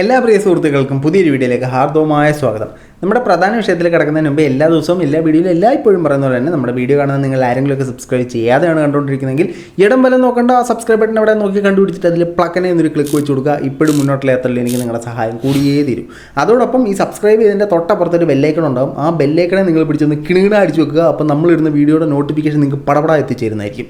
എല്ലാ പ്രിയ സുഹൃത്തുക്കൾക്കും പുതിയൊരു വീഡിയോയിലേക്ക് ഹാർദവമായ സ്വാഗതം. നമ്മുടെ പ്രധാന വിഷയത്തിൽ കിടക്കുന്നതിന് മുമ്പ് എല്ലാ ദിവസവും എല്ലാ വീഡിയോയിലും എല്ലായ്പ്പോഴും പറയുന്ന പോലെ തന്നെ നമ്മുടെ വീഡിയോ കാണുന്ന നിങ്ങൾ ആരെങ്കിലുമൊക്കെ സബ്സ്ക്രൈബ് ചെയ്യാതെയാണ് കണ്ടുകൊണ്ടിരിക്കുന്നതെങ്കിൽ ഇടം വല്ല നോക്കേണ്ട ആ സബ്സ്ക്രൈബ് ബട്ടൺ അവിടെ നോക്കി കണ്ടുപിടിച്ചിട്ട് അതിൽ പ്ലക്കനെ എന്നൊരു ക്ലിക്ക് വെച്ച് കൊടുക്കുക. ഇപ്പോഴും മുന്നോട്ടുള്ള യാത്രയിൽ എനിക്ക് നിങ്ങളുടെ സഹായം കൂടിയേ തരും. അതോടൊപ്പം ഈ സബ്സ്ക്രൈബ് ചെയ്തതിന്റെ തൊട്ടപ്പുറത്തൊരു ബെല്ലൈക്കൺ ഉണ്ടാവും. ആ ബെല്ലൈക്കണെ നിങ്ങൾ പിടിച്ചൊന്ന് കിണീണ അടിച്ചു വെക്കുക. അപ്പോൾ നമ്മളിടുന്ന വീഡിയോയുടെ നോട്ടിഫിക്കേഷൻ നിങ്ങൾക്ക് പടപട എത്തിച്ചേരുന്നതായിരിക്കും.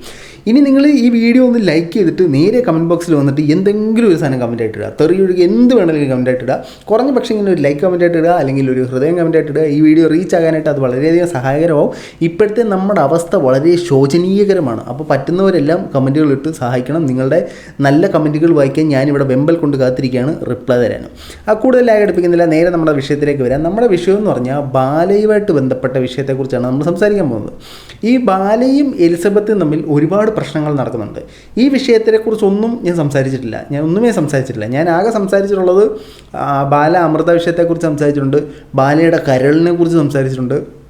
ഇനി നിങ്ങൾ ഈ വീഡിയോ ഒന്ന് ലൈക്ക് ചെയ്തിട്ട് നേരെ കമന്റ് ബോക്സിൽ വന്നിട്ട് എന്തെങ്കിലും ഒരു സാധനം കമന്റ് ആയിട്ട് ഇടുക. തെറി ഒഴുകി എന്ത് വേണമെങ്കിലും കമന്റ് ആയിട്ട് ഇടുക. കുറഞ്ഞ പക്ഷേ ഇങ്ങനെ ഒരു ലൈക്ക് കമന്റ് ആയിട്ട് ഇടുക അല്ലെങ്കിൽ ഒരു ഹൃദയം കമന്റ് ആയിട്ട് ഇടുക ഈ വീഡിയോ റീച്ച് ആകാനായിട്ട് അത് വളരെയധികം സഹായകരമാവും. ഇപ്പോഴത്തെ നമ്മുടെ അവസ്ഥ വളരെ ശോചനീയകരമാണ്. അപ്പോൾ പറ്റുന്നവരെല്ലാം കമന്റുകൾ ഇട്ട് സഹായിക്കണം. നിങ്ങളുടെ നല്ല കമന്റുകൾ വായിക്കാൻ ഞാനിവിടെ വെമ്പൽ കൊണ്ട് കാത്തിരിക്കുകയാണ്. റിപ്ലൈ തരാനും. ആ കൂടുതലായി അടുപ്പിക്കുന്നില്ല നേരെ നമ്മുടെ വിഷയത്തിലേക്ക് വരാം. നമ്മുടെ വിഷയം എന്ന് പറഞ്ഞാൽ ബാലയുമായിട്ട് ബന്ധപ്പെട്ട വിഷയത്തെക്കുറിച്ചാണ് നമ്മൾ സംസാരിക്കാൻ പോകുന്നത്. ഈ ബാലയും എലിസബത്തും തമ്മിൽ ഒരുപാട് പ്രശ്നങ്ങൾ നടക്കുന്നുണ്ട്. ഈ വിഷയത്തെക്കുറിച്ചൊന്നും ഞാൻ സംസാരിച്ചിട്ടില്ല. ഞാൻ ഒന്നുമേ സംസാരിച്ചിട്ടില്ല. ഞാൻ ആകെ സംസാരിച്ചിട്ടുള്ളത് ബാല അമൃത വിഷയത്തെക്കുറിച്ച് സംസാരിച്ചിട്ടുണ്ട് ബാലയുടെ കരളിനെ കുറിച്ച് സംസാരിച്ചിട്ടുണ്ട്.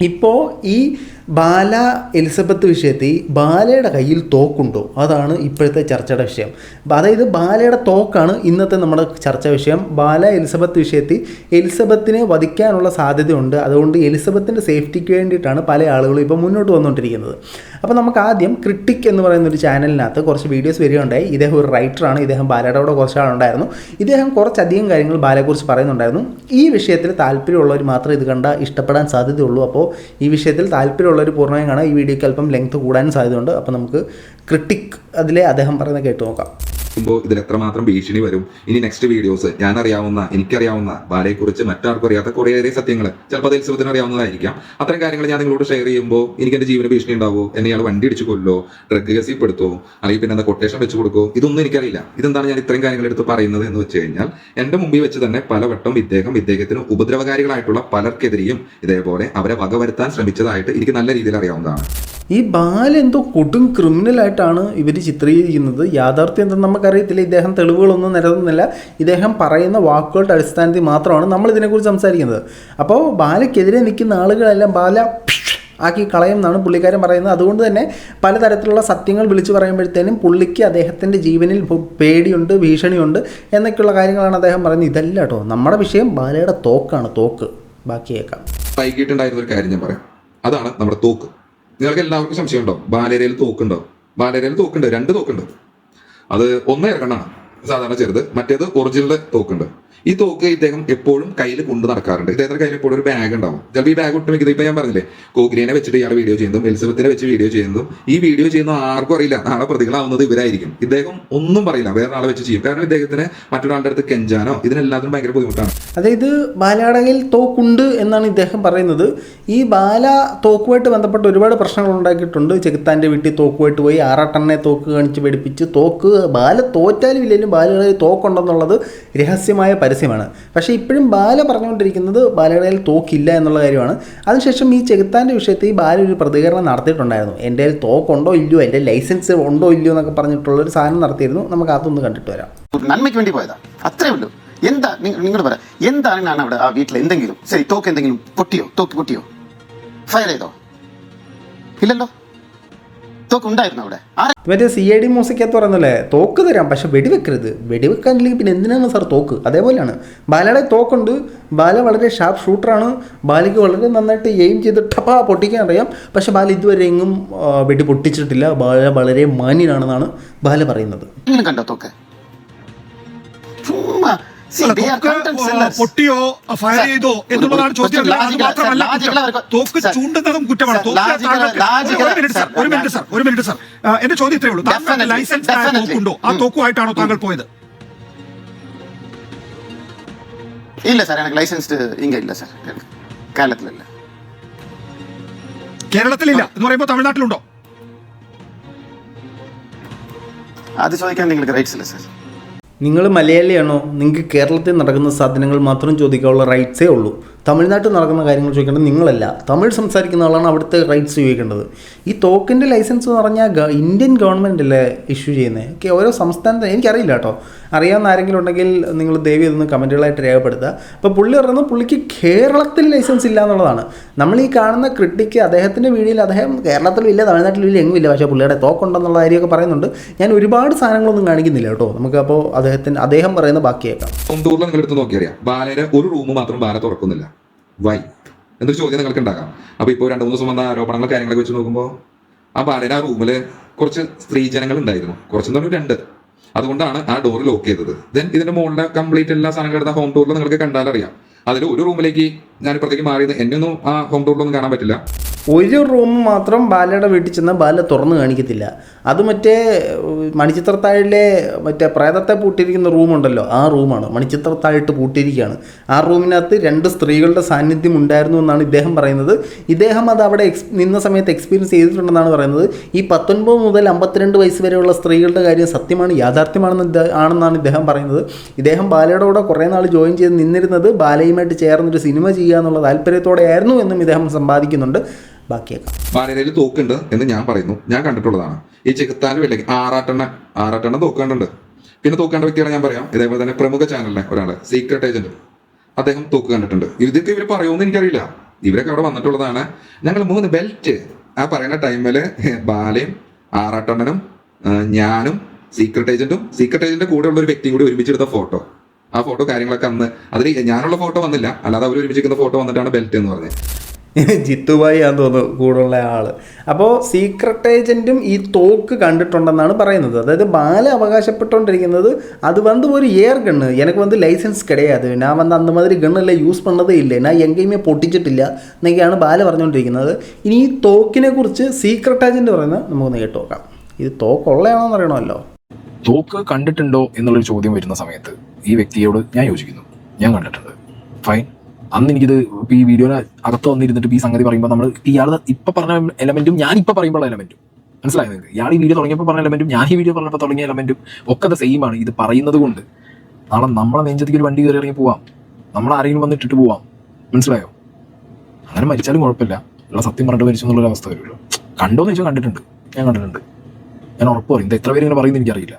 ഇപ്പോൾ ഈ ബാല എലിസബത്ത് വിഷയത്തിൽ ബാലയുടെ കയ്യിൽ തോക്കുണ്ടോ? അതാണ് ഇപ്പോഴത്തെ ചർച്ചയുടെ വിഷയം. അതായത് ബാലയുടെ തോക്കാണ് ഇന്നത്തെ നമ്മുടെ ചർച്ചാ വിഷയം. ബാല എലിസബത്ത് വിഷയത്തിൽ എലിസബത്തിനെ വധിക്കാനുള്ള സാധ്യതയുണ്ട്. അതുകൊണ്ട് എലിസബത്തിന്റെ സേഫ്റ്റിക്ക് വേണ്ടിയിട്ടാണ് പല ആളുകളും ഇപ്പോൾ മുന്നോട്ട് വന്നുകൊണ്ടിരിക്കുന്നത് അപ്പോൾ നമുക്ക് ആദ്യം ക്രിട്ടിക് എന്ന് പറയുന്ന ഒരു ചാനലിനകത്ത് കുറച്ച് വീഡിയോസ് വരികയുണ്ടായി. ഇദ്ദേഹം ഒരു റൈറ്ററാണ് ഇദ്ദേഹം ബാലയുടെ കൂടെ കുറച്ച് ആളുണ്ടായിരുന്നു. ഇദ്ദേഹം കുറച്ചധികം കാര്യങ്ങൾ ബാലയെക്കുറിച്ച് പറയുന്നുണ്ടായിരുന്നു. ഈ വിഷയത്തിൽ താല്പര്യമുള്ളവർ മാത്രമേ ഇത് കണ്ട ഇഷ്ടപ്പെടാൻ സാധ്യതയുള്ളൂ. അപ്പോൾ ഈ വിഷയത്തിൽ താല്പര്യമുള്ളവർ പൂർണമായും കാണാം ഈ വീഡിയോയ്ക്ക് അല്പം ലെങ്ത് കൂടാനും സാധ്യതയുണ്ട്. അപ്പോൾ നമുക്ക് ക്രിട്ടിക് അതിലെ അദ്ദേഹം പറയുന്നത് കേട്ടു നോക്കാം. ുമ്പോൾ ഇതിൽ എത്രമാത്രം ഭീഷണി വരും? ഇനി നെക്സ്റ്റ് വീഡിയോസ് ഞാൻ അറിയാവുന്ന എനിക്കറിയാവുന്ന ബാലയെക്കുറിച്ച് മറ്റാർക്കും അറിയാത്ത കുറേയേറെ സത്യങ്ങൾ ചിലപ്പോൾ അത് അറിയാവുന്നതായിരിക്കാം. അത്തരം കാര്യങ്ങൾ ഞാൻ നിങ്ങളോട് ഷെയർ ചെയ്യുമ്പോൾ എനിക്ക് എന്റെ ജീവന ഭീഷണി ഉണ്ടാവുമോ എന്നെ ഇയാൾ വണ്ടി ഇടിച്ചു കൊല്ലോ? ഡ്രഗ് കേസിൽ പെടുത്തോ അല്ലെങ്കിൽ പിന്നെ എന്താ കൊട്ടേഷൻ വെച്ച് കൊടുക്കോ? ഇതൊന്നും എനിക്കറിയില്ല. ഇതെന്താണ് ഞാൻ ഇത്രയും കാര്യങ്ങൾ എടുത്ത് പറയുന്നത് എന്ന് വെച്ച് കഴിഞ്ഞാൽ എന്റെ മുമ്പിൽ വെച്ച് തന്നെ പലവട്ടം ഇദ്ദേഹം ഇദ്ദേഹത്തിന് ഉപദ്രവകാരികളായിട്ടുള്ള പലർക്കെതിരെയും ഇതേപോലെ അവരെ വകവരുത്താൻ ശ്രമിച്ചതായിട്ട് എനിക്ക് നല്ല രീതിയിൽ അറിയാവുന്നതാണ്. ഈ ബാല എന്തോ കൊടും ക്രിമിനലായിട്ടാണ് ഇവർ ചിത്രീകരിക്കുന്നത്. യാഥാർത്ഥ്യം എന്തെന്ന് നമുക്കറിയത്തില്ല. ഇദ്ദേഹം തെളിവുകളൊന്നും നിരത്തുന്നില്ല. ഇദ്ദേഹം പറയുന്ന വാക്കുകളുടെ അടിസ്ഥാനത്തിൽ മാത്രമാണ് നമ്മൾ ഇതിനെക്കുറിച്ച് സംസാരിക്കുന്നത്. അപ്പോൾ ബാലയ്ക്കെതിരെ നിൽക്കുന്ന ആളുകളെല്ലാം ബാല ആക്കി കളയും എന്നാണ് പുള്ളിക്കാരൻ പറയുന്നത്. അതുകൊണ്ട് തന്നെ പലതരത്തിലുള്ള സത്യങ്ങൾ വിളിച്ചു പറയുമ്പോഴത്തേനും പുള്ളിക്ക് അദ്ദേഹത്തിന്റെ ജീവനിൽ പേടിയുണ്ട് ഭീഷണിയുണ്ട് എന്നൊക്കെയുള്ള കാര്യങ്ങളാണ് അദ്ദേഹം പറയുന്നത്. ഇതല്ല കേട്ടോ. നമ്മുടെ വിഷയം ബാലയുടെ തോക്കാണ്. തോക്ക്. ബാക്കിയേക്കാം. വൈകിട്ടുണ്ടായിരുന്ന ഒരു കാര്യം ഞാൻ പറയാം. അതാണ് നമ്മുടെ തോക്ക്. നിങ്ങൾക്ക് എല്ലാവർക്കും സംശയമുണ്ടോ? ബാലരയിൽ തോക്കുണ്ടോ? ബാലരയിൽ തോക്കുണ്ട് രണ്ട് തോക്കുണ്ട്. അത് ഒന്ന് ഇറക്കണ്ണാണ് സാധാരണ ചെറുത് മറ്റേത് ഒറിജിനൽ തോക്കുണ്ട്. ഈ തോക്ക് ഇദ്ദേഹം എപ്പോഴും കയ്യിൽ കൊണ്ടു നടക്കാറുണ്ട്. ഇദ്ദേഹത്തിന്റെ കയ്യിൽ എപ്പോഴും ഒരു ബാഗ് ഉണ്ടാവും. ചിലപ്പോൾ ഈ ബാഗ് ഒട്ടുമിക്കത് ഇപ്പൊ ഞാൻ പറഞ്ഞില്ലേ കോഗ്രീനെ വെച്ചിട്ട് ഇയാൾ വീഡിയോ ചെയ്യുന്നതും എലിസബത്തിനെ വെച്ച് വീഡിയോ ചെയ്യുന്നതും ഈ വീഡിയോ ചെയ്യുന്ന ആർക്കും അറിയില്ല. നാളെ പ്രതികളാവുന്നത് ഇവരായിരിക്കും. ഇദ്ദേഹം ഒന്നും പറയില്ല. വേറെ ആളെ വെച്ച് ചെയ്യും. കാരണം ഇദ്ദേഹത്തിന് മറ്റൊരാളുടെ അടുത്ത് കെഞ്ചാനോ ഇതിനെല്ലാത്തിനും ഭയങ്കര ബുദ്ധിമുട്ടാണ്. അതായത് ബാലാടയിൽ തോക്കുണ്ട് എന്നാണ് ഇദ്ദേഹം പറയുന്നത്. ഈ ബാല തോക്കുമായിട്ട് ബന്ധപ്പെട്ട് ഒരുപാട് പ്രശ്നങ്ങൾ ഉണ്ടാക്കിയിട്ടുണ്ട്. ചെകുത്താന്റെ വീട്ടിൽ തോക്കുമായിട്ട് പോയി ആറാട്ടെണ്ണെ തോക്ക് കാണിച്ച് പഠിപ്പിച്ച് തോക്ക് ബാല തോറ്റാലും ഇല്ലെങ്കിലും ബാലയുടെ തോക്കുണ്ടെന്നുള്ളത് രഹസ്യമായ പരസ്യമാണ്. പക്ഷേ ഇപ്പോഴും ബാല പറഞ്ഞുകൊണ്ടിരിക്കുന്നത് ബാലയുടെ തോക്കില്ല എന്നുള്ള കാര്യമാണ്. അതിനുശേഷം ഈ ചെകുത്താന്റെ വിഷയത്തിൽ ബാല ഒരു പ്രതികരണം നടത്തിയിട്ടുണ്ടായിരുന്നു. എന്റെ കയ്യിൽ തോക്കുണ്ടോ ഇല്ലയോ? എന്റെ ലൈസൻസ് ഉണ്ടോ ഇല്ലയോ എന്നൊക്കെ പറഞ്ഞിട്ടുള്ള ഒരു സാധനം നടത്തിയിരുന്നു. നമുക്ക് അതൊന്ന് കണ്ടിട്ട് വരാം. നന്മയ്ക്ക് വേണ്ടി പോയതാ. അത്രേ ഉള്ളൂ. എന്താ നിങ്ങൾ പറ. എന്താണ് അവിടെ ആ വീട്ടിൽ എന്തെങ്കിലും? ശരി തോക്ക് എന്തെങ്കിലും പൊട്ടിയോ? തോക്ക് പൊട്ടിയോ? ഫയർ ചെയ്തോ? ഇല്ലല്ലോ? തോക്ക് ഉണ്ടായിരുന്നു അവിടെ. മറ്റേ സി ഐ ഡി മ്യൂസിക്കകത്ത് പറയുന്നല്ലേ തോക്ക് തരാം പക്ഷെ വെടിവെക്കരുത്. വെടിവെക്കാനില്ലെങ്കിൽ പിന്നെ എന്തിനാണ് സാർ തോക്ക്? അതേപോലെയാണ്. ബാലയുടെ തോക്കുണ്ട്. ബാല വളരെ ഷാർപ്പ് ഷൂട്ടറാണ് ബാലയ്ക്ക് വളരെ നന്നായിട്ട് എയിം ചെയ്ത് ടപ്പാ പൊട്ടിക്കാൻ അറിയാം. പക്ഷെ ബാല ഇതുവരെ എങ്ങും വെടി പൊട്ടിച്ചിട്ടില്ല. ബാല വളരെ മാന്യനാണെന്നാണ് ബാല പറയുന്നത്. കണ്ടോ തോക്ക്? പൊട്ടിയോ ഫയർ ചെയ്തോ എന്നുള്ളതാണ് ചോദ്യം. മാത്രമല്ല തോക്ക് ചൂണ്ടുന്നതും കുറ്റമാണ്. എന്റെ ചോദ്യം ഇത്രേ ഉള്ളൂ. ലൈസൻസ് തോക്കുണ്ടോ ആ തോക്കുമായിട്ടാണോ താങ്കൾ പോയത്? ഇല്ല സാർ എനിക്ക് ലൈസൻസ് ഇങ്ങ ഇല്ല സാർ. കേരളത്തിലല്ല. കേരളത്തിലില്ല. എന്ന് പറയുമ്പോൾ തമിഴ്നാട്ടിലുണ്ടോ? അത് ചോദിക്കാൻ നിങ്ങൾക്ക് റൈറ്റ്സ് ഇല്ല സാർ. നിങ്ങൾ മലയാളിയാണോ? നിങ്ങൾക്ക് കേരളത്തിൽ നടക്കുന്ന സാധനങ്ങൾ മാത്രം ചോദിക്കാനുള്ള റൈറ്റ്സേ ഉള്ളൂ. തമിഴ്നാട്ടിൽ നടക്കുന്ന കാര്യങ്ങൾ ചോദിക്കേണ്ടത് നിങ്ങളല്ല. തമിഴ് സംസാരിക്കുന്ന ആളാണ് അവിടുത്തെ റൈറ്റ്സ് ചോദിക്കേണ്ടത്. ഈ തോക്കിന്റെ ലൈസൻസ് എന്ന് പറഞ്ഞാൽ ഇന്ത്യൻ ഗവൺമെന്റ് അല്ലേ ഇഷ്യൂ ചെയ്യുന്നത് ഓക്കെ ഓരോ സംസ്ഥാനത്ത് എനിക്കറിയില്ല കേട്ടോ. അറിയാവുന്ന ആരെങ്കിലും ഉണ്ടെങ്കിൽ നിങ്ങൾ ദേവി ഇതൊന്ന് കമന്റുകളായിട്ട് രേഖപ്പെടുത്തുക. അപ്പോൾ പുള്ളി പറയുന്നത് പുള്ളിക്ക് കേരളത്തിൽ ലൈസൻസ് ഇല്ല എന്നുള്ളതാണ്. നമ്മൾ ഈ കാണുന്ന ക്രിട്ടിക്ക് അദ്ദേഹത്തിന്റെ വീഡിയോയിൽ അദ്ദേഹം കേരളത്തിലും ഇല്ല തമിഴ്നാട്ടിലും ഇല്ല എങ്ങും ഇല്ല. പക്ഷേ പുള്ളിയുടെ തോക്കുണ്ടെന്നുള്ള കാര്യമൊക്കെ പറയുന്നുണ്ട്. ഞാൻ ഒരുപാട് സാധനങ്ങളൊന്നും കാണിക്കുന്നില്ല കേട്ടോ. നമുക്ക് അപ്പോൾ അദ്ദേഹത്തിന് അദ്ദേഹം പറയുന്ന ബാക്കിയേക്കാം തോന്നുന്നു നിങ്ങൾ എടുത്ത് നോക്കിയറിയാം. ബാലയുടെ ഒരു റൂം മാത്രം ബാല തുറക്കുന്നില്ല. വൈ എന്നൊരു ചോദ്യം നിങ്ങൾക്ക് ഉണ്ടാകാം അപ്പൊ ഇപ്പോൾ രണ്ട് മൂന്ന് ദിവസം വന്ന ആരോപണങ്ങൾ കാര്യങ്ങളൊക്കെ വെച്ച് നോക്കുമ്പോൾ ആ ബാലയുടെ ആ റൂമിൽ കുറച്ച് സ്ത്രീജനങ്ങൾ ഉണ്ടായിരുന്നു. കുറച്ചെന്ന് രണ്ട്. അതുകൊണ്ടാണ് ആ ഡോർ ലോക്ക് ചെയ്തത്. ദെൻ ഇതിന്റെ മുകളിലെ കംപ്ലീറ്റ് എല്ലാ സാധനങ്ങളും ഹോം ടൂറിൽ നിങ്ങൾക്ക് കണ്ടാലറിയാം. അതിൽ ഒരു റൂമിലേക്ക് ഞാൻ ഇപ്പുറത്തേക്ക് മാറിയത് എന്നെ ഒന്നും ആ ഹോം ടൂറിലൊന്നും കാണാൻ പറ്റില്ല. ഒരു റൂം മാത്രം ബാലയുടെ വീട്ടിൽ ചെന്ന് ബാല തുറന്ന് കാണിക്കത്തില്ല. അത് മറ്റേ മണിച്ചിത്രത്താഴിലെ മറ്റേ പ്രേതത്തെ പൂട്ടിയിരിക്കുന്ന റൂമുണ്ടല്ലോ ആ റൂമാണ് മണിച്ചിത്രത്താഴിട്ട് പൂട്ടിയിരിക്കുകയാണ്. ആ റൂമിനകത്ത് രണ്ട് സ്ത്രീകളുടെ സാന്നിധ്യം ഉണ്ടായിരുന്നു എന്നാണ് ഇദ്ദേഹം പറയുന്നത്. ഇദ്ദേഹം അത് അവിടെ എക്സ് നിന്ന സമയത്ത് എക്സ്പീരിയൻസ് ചെയ്തിട്ടുണ്ടെന്നാണ് പറയുന്നത്. ഈ പത്തൊൻപത് മുതൽ അമ്പത്തിരണ്ട് വയസ്സ് വരെയുള്ള സ്ത്രീകളുടെ കാര്യം സത്യമാണ് യാഥാർത്ഥ്യമാണെന്ന് ആണെന്നാണ് ഇദ്ദേഹം പറയുന്നത്. ഇദ്ദേഹം ബാലയുടെ കൂടെ കുറേ നാൾ ജോയിൻ ചെയ്ത് നിന്നിരുന്നത് ബാലയുമായിട്ട് ചേർന്നൊരു സിനിമ ചെയ്യുക എന്നുള്ള താല്പര്യത്തോടെയായിരുന്നു എന്നും ഇദ്ദേഹം സമ്പാദിക്കുന്നുണ്ട്. ബാക്കിയൊക്കെ. ബാലരയിൽ തോക്കുണ്ട് എന്ന് ഞാൻ പറയുന്നു. ഞാൻ കണ്ടിട്ടുള്ളതാണ്. ഈ ചെകുത്താനും ഇല്ലെങ്കിൽ ആറാട്ടെണ്ണ ആറാട്ടെണ്ണ തോക്കേണ്ടുണ്ട് പിന്നെ തോക്കേണ്ട വ്യക്തിയാണ് ഞാൻ പറയാം. ഇതേപോലെ തന്നെ പ്രമുഖ ചാനലിലെ ഒരാൾ സീക്രട്ട് ഏജന്റ് അദ്ദേഹം തോക്ക് കണ്ടിട്ടുണ്ട്. ഇതൊക്കെ ഇവർ പറയുമെന്ന് എനിക്കറിയില്ല. ഇവരൊക്കെ അവിടെ വന്നിട്ടുള്ളതാണ്. ഞങ്ങൾ മൂന്ന് ബെൽറ്റ് ആ പറയുന്ന ടൈമിൽ ബാലയും ആറാട്ടണ്ണനും ഞാനും സീക്രട്ട് ഏജന്റും സീക്രട്ട് ഏജന്റിന്റെ കൂടെ ഉള്ള ഒരു വ്യക്തിയും കൂടി ഒരുമിച്ചെടുത്ത ഫോട്ടോ ആ ഫോട്ടോ കാര്യങ്ങളൊക്കെ അന്ന് അതിൽ ഞാനുള്ള ഫോട്ടോ വന്നില്ല. അല്ലാതെ അവർ ഒരുമിച്ചിരിക്കുന്ന ഫോട്ടോ വന്നിട്ടാണ് ബെൽറ്റ് എന്ന് പറഞ്ഞത് ജിത്തുബായി ആണെന്ന് തോന്നുന്നു കൂടുള്ള ആൾ. അപ്പോൾ സീക്രട്ട് ഏജന്റും ഈ തോക്ക് കണ്ടിട്ടുണ്ടെന്നാണ് പറയുന്നത്. അതായത് ബാല അവകാശപ്പെട്ടുകൊണ്ടിരിക്കുന്നത് അത് വന്ന് ഒരു എയർ ഗണ്ണ് എനിക്ക് വന്ന് ലൈസൻസ് കിടയാത്. ഞാൻ വന്ന് അന്ന് മാതിരി ഗണ്ണെല്ലാം യൂസ് പണ്ണതേ ഇല്ല. ഞാൻ എങ്കിലും പൊട്ടിച്ചിട്ടില്ല എന്നൊക്കെയാണ് ബാല പറഞ്ഞുകൊണ്ടിരിക്കുന്നത്. ഇനി ഈ തോക്കിനെ കുറിച്ച് സീക്രട്ട് ഏജന്റ് പറയുന്നത് നമുക്കൊന്ന് കേട്ട് നോക്കാം. ഇത് തോക്കുള്ളതാണോന്ന് അറിയണമല്ലോ. തോക്ക് കണ്ടിട്ടുണ്ടോ എന്നുള്ളൊരു ചോദ്യം വരുന്ന സമയത്ത് ഈ വ്യക്തിയോട് ഞാൻ യോജിക്കുന്നു. ഞാൻ കണ്ടിട്ടുണ്ട്. ഫൈൻ അന്ന് എനിക്കിത് ഈ വീഡിയോയുടെ അകത്ത് വന്നിരുന്നിട്ട് ഈ സംഗതി പറയുമ്പോൾ നമ്മൾ ഇയാൾ ഇപ്പം പറഞ്ഞ എലമെന്റും ഞാൻ ഇപ്പം പറയുമ്പോൾ എലമെന്റും മനസ്സിലായത് നിങ്ങൾക്ക് ഇയാൾ ഈ വീഡിയോ തുടങ്ങിയപ്പോൾ പറഞ്ഞ എലമെന്റും ഞാൻ ഈ വീഡിയോ പറഞ്ഞപ്പോൾ തുടങ്ങിയ എലമെന്റും ഒക്കെ അത് സെയിം ആണ്. ഇത് പറയുന്നത് കൊണ്ട് നാളെ നമ്മളെ നെഞ്ചത്തേക്ക് ഒരു വണ്ടി കയറി ഇറങ്ങി പോവാം. നമ്മൾ ആരെങ്കിലും വന്നിട്ടിട്ട് പോവാം. മനസ്സിലായോ? അങ്ങനെ മരിച്ചാലും കുഴപ്പമില്ല. ഉള്ള സത്യം പറഞ്ഞിട്ട് മരിച്ചു എന്നുള്ളൊരു അവസ്ഥ വരുമല്ലോ കണ്ടോന്ന് ചോദിച്ചാൽ കണ്ടിട്ടുണ്ട്. ഞാൻ കണ്ടിട്ടുണ്ട്. ഞാൻ ഉറപ്പ് പറയും. ഇത് എത്ര പേര് ഇങ്ങനെ പറയുന്നത് എനിക്കറിയില്ല.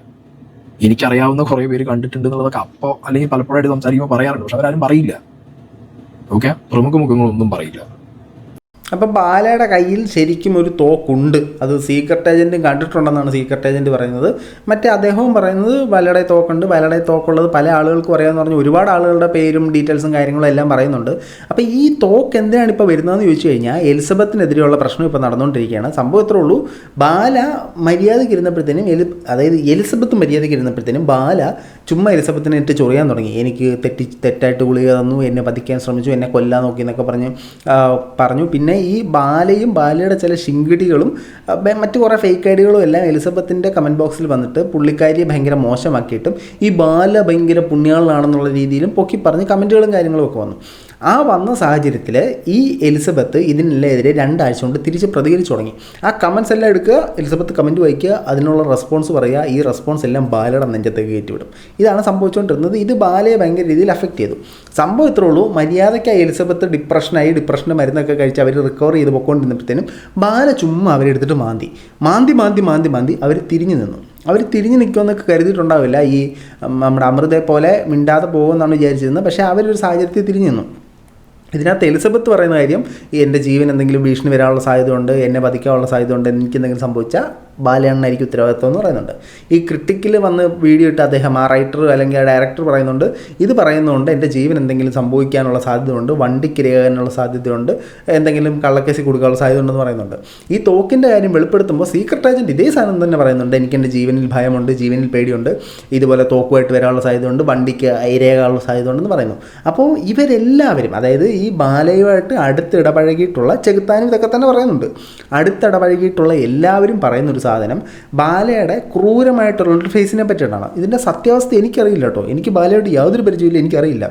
എനിക്കറിയാവുന്ന കുറേ പേര് കണ്ടിട്ടുണ്ട് എന്നുള്ളതൊക്കെ അപ്പോൾ അല്ലെങ്കിൽ പലപ്പോഴായിട്ട് സംസാരിക്കുമ്പോൾ പറയാറുണ്ട്. പക്ഷെ അവരാരും പറയില്ല. ഓക്കെ പ്രമുഖ മുഖങ്ങളൊന്നും പറയില്ല. അപ്പോൾ ബാലയുടെ കയ്യിൽ ശരിക്കും ഒരു തോക്കുണ്ട്. അത് സീക്രട്ട് ഏജന്റും കണ്ടിട്ടുണ്ടെന്നാണ് സീക്രട്ട് ഏജന്റ് പറയുന്നത്. മറ്റേ അദ്ദേഹവും പറയുന്നത് ബാലയുടെ തോക്കുണ്ട്. ബാലയുടെ തോക്കുള്ളത് പല ആളുകൾക്കും അറിയാമെന്ന് പറഞ്ഞ് ഒരുപാട് ആളുകളുടെ പേരും ഡീറ്റെയിൽസും കാര്യങ്ങളും എല്ലാം പറയുന്നുണ്ട്. അപ്പോൾ ഈ തോക്ക് എന്തിനാണ് ഇപ്പോൾ വരുന്നതെന്ന് ചോദിച്ചു കഴിഞ്ഞാൽ എലിസബത്തിനെതിരെയുള്ള പ്രശ്നം ഇപ്പോൾ നടന്നുകൊണ്ടിരിക്കുകയാണ്. സംഭവം ഇത്രേ ഉള്ളൂ. ബാല മര്യാദയ്ക്ക് ഇരുന്നപ്പോഴത്തേനും എലി അതായത് എലിസബത്ത് മര്യാദയ്ക്ക് ഇരുന്നപ്പോഴത്തേനും ബാല ചുമ്മാ എലിസബത്തിനെ ഇട്ട് ചൊറിയാൻ തുടങ്ങി. എനിക്ക് തെറ്റി തെറ്റായിട്ട് ഗുളിക തന്നു എന്നെ പതിക്കാൻ ശ്രമിച്ചു എന്നെ കൊല്ലാൻ നോക്കി എന്നൊക്കെ പറഞ്ഞ് പറഞ്ഞു. പിന്നെ ഈ ബാലയും ബാലയുടെ ചില ശിങ്കിടികളും മറ്റു കുറേ ഫേക്ക് ഐഡികളും എല്ലാം എലിസബത്തിന്റെ കമന്റ് ബോക്സിൽ വന്നിട്ട് പുള്ളിക്കാരിയെ ഭയങ്കര മോശമാക്കിയിട്ടും ഈ ബാല ഭയങ്കര പുണ്യാളനാണെന്നുള്ള രീതിയിലും പൊക്കി പറഞ്ഞ് കമന്റുകളും കാര്യങ്ങളും ഒക്കെ വന്നു. ആ വന്ന സാഹചര്യത്തിൽ ഈ എലിസബത്ത് ഇതിനെല്ലാം എതിരെ രണ്ടാഴ്ച കൊണ്ട് തിരിച്ച് പ്രതികരിച്ചു തുടങ്ങി. ആ കമൻസ് എല്ലാം എടുക്കുക എലിസബത്ത് കമന്റ് വായിക്കുക അതിനുള്ള റെസ്പോൺസ് പറയുക ഈ റെസ്പോൺസ് എല്ലാം ബാലയുടെ നെഞ്ചത്തേക്ക് കയറ്റിവിടും. ഇതാണ് സംഭവിച്ചുകൊണ്ടിരുന്നത്. ഇത് ബാലയെ ഭയങ്കര രീതിയിൽ അഫക്റ്റ് ചെയ്തു. സംഭവം ഇത്രേ ഉള്ളൂ. മര്യാദയ്ക്കായി എലിസബത്ത് ഡിപ്രഷനായി ഡിപ്രഷന്റെ മരുന്നൊക്കെ കഴിച്ച് അവർ റിക്കവർ ചെയ്ത് പൊക്കോണ്ടിരുന്നപ്പോഴത്തേനും ബാല ചുമ്മാ അവരെടുത്തിട്ട് മാന്തി. മാന്തി മാന്തി മാന്തി മാന്തി അവർ തിരിഞ്ഞു നിന്നു. അവർ തിരിഞ്ഞു നിൽക്കുമെന്നൊക്കെ കരുതിയിട്ടുണ്ടാവില്ല. ഈ നമ്മുടെ അമൃതയെ പോലെ മിണ്ടാതെ പോകുമെന്നാണ് വിചാരിച്ചിരുന്നത്. പക്ഷേ അവരൊരു സാഹചര്യത്തിൽ തിരിഞ്ഞു നിന്നു. ഇതിനകത്ത് എലിസബത്ത് പറയുന്ന കാര്യം എന്റെ ജീവൻ എന്തെങ്കിലും ഭീഷണി വരാനുള്ള സാധ്യതയുണ്ട് എന്നെ വധിക്കാനുള്ള സാധ്യതയുണ്ട് എനിക്ക് എന്തെങ്കിലും സംഭവിച്ചാൽ ബാലയണ്ണായിരിക്കും ഉത്തരവാദിത്വം എന്ന് പറയുന്നുണ്ട്. ഈ ക്രിട്ടിക്കിൽ വന്ന് വീഡിയോ ഇട്ട് അദ്ദേഹം ആ റൈറ്റർ അല്ലെങ്കിൽ ആ ഡയറക്ടർ പറയുന്നുണ്ട്. ഇത് പറയുന്നതുകൊണ്ട് എന്റെ ജീവൻ എന്തെങ്കിലും സംഭവിക്കാനുള്ള സാധ്യതയുണ്ട്. വണ്ടിക്ക് ഇരയാകാനുള്ള സാധ്യതയുണ്ട്. എന്തെങ്കിലും കള്ളക്കേസി കൊടുക്കാനുള്ള സാധ്യത ഉണ്ടെന്ന് പറയുന്നുണ്ട്. ഈ തോക്കിന്റെ കാര്യം വെളിപ്പെടുത്തുമ്പോൾ സീക്രട്ട് ഏജന്റ് ഇതേ സാധനം തന്നെ പറയുന്നുണ്ട്. എനിക്ക് എന്റെ ജീവനിൽ ഭയമുണ്ട് ജീവനിൽ പേടിയുണ്ട്. ഇതുപോലെ തോക്കുമായിട്ട് വരാനുള്ള സാധ്യതയുണ്ട് വണ്ടിക്ക് സാധ്യത ഉണ്ടെന്ന് പറയുന്നു. അപ്പോൾ ഇവരെല്ലാവരും അതായത് ഈ ബാലയുമായിട്ട് അടുത്ത് ഇടപഴകിയിട്ടുള്ള ചെകുത്താനും ഇതൊക്കെ തന്നെ പറയുന്നുണ്ട്. അടുത്തിടപഴകിയിട്ടുള്ള എല്ലാവരും പറയുന്ന ഒരു സാധനം ബാലയുടെ ക്രൂരമായിട്ടുള്ള ഫേസിനെ പറ്റിയിട്ടാണ്. ഇതിന്റെ സത്യാവസ്ഥ എനിക്കറിയില്ല കേട്ടോ. എനിക്ക് ബാലയോട് യാതൊരു പരിചയമില്ല എനിക്കറിയില്ല.